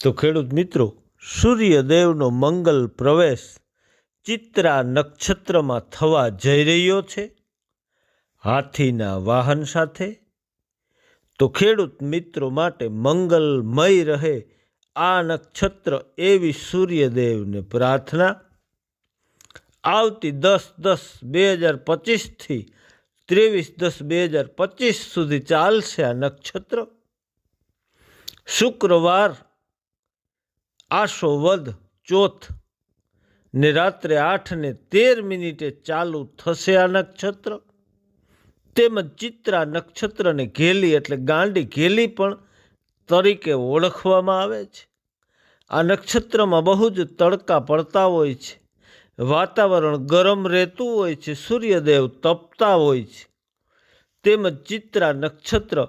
તો ખેડૂત મિત્રો, સૂર્યદેવનો મંગલ પ્રવેશ ચિત્રા નક્ષત્રમાં થવા જઈ રહ્યો છે, હાથીના વાહન સાથે. તો ખેડૂત મિત્રો માટે મંગલમય રહે આ નક્ષત્ર એવી સૂર્યદેવને પ્રાર્થના. આવતી દસ દસ બે હજાર પચીસથી ત્રેવીસ દસ બે હજાર પચીસ સુધી ચાલશે આ નક્ષત્ર. શુક્રવાર આશો વધ ચોથ. ને રાત્રે આઠ ને તેર મિનિટે ચાલુ થશે આ નક્ષત્ર. તેમજ ચિત્રા નક્ષત્રને ઘેલી એટલે ગાંડી ઘેલી પણ તરીકે ઓળખવામાં આવે છે. આ નક્ષત્રમાં બહુ જ તડકા પડતા હોય છે. વાતાવરણ ગરમ રહેતું હોય છે. સૂર્યદેવ તપતા હોય છે. તેમજ ચિત્રા નક્ષત્ર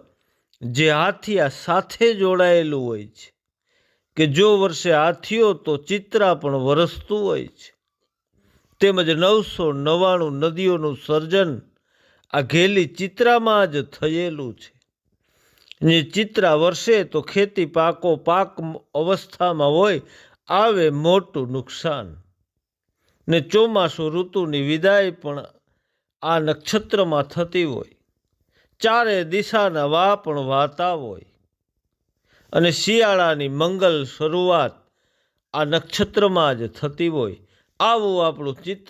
જે હાથિયા સાથે જોડાયેલું હોય છે. કે જો વર્ષે હાથીઓ તો ચિત્રા પણ વરસતું હોય છે. તેમજ નવસો નવ્વાણું નદીઓનું સર્જન આ ઘેલી ચિત્રામાં જ થયેલું છે. ને ચિત્રા વર્ષે તો ખેતી પાકો પાક અવસ્થામાં હોય આવે મોટું નુકસાન. ને ચોમાસું ઋતુની વિદાય પણ આ નક્ષત્રમાં થતી હોય. ચારે દિશાના વા પણ વાતા હોય. અને શિયાળાની મંગલ શરૂઆત આ નક્ષત્રમાં જ થતી હોય. આવું આપણું ચિત્ર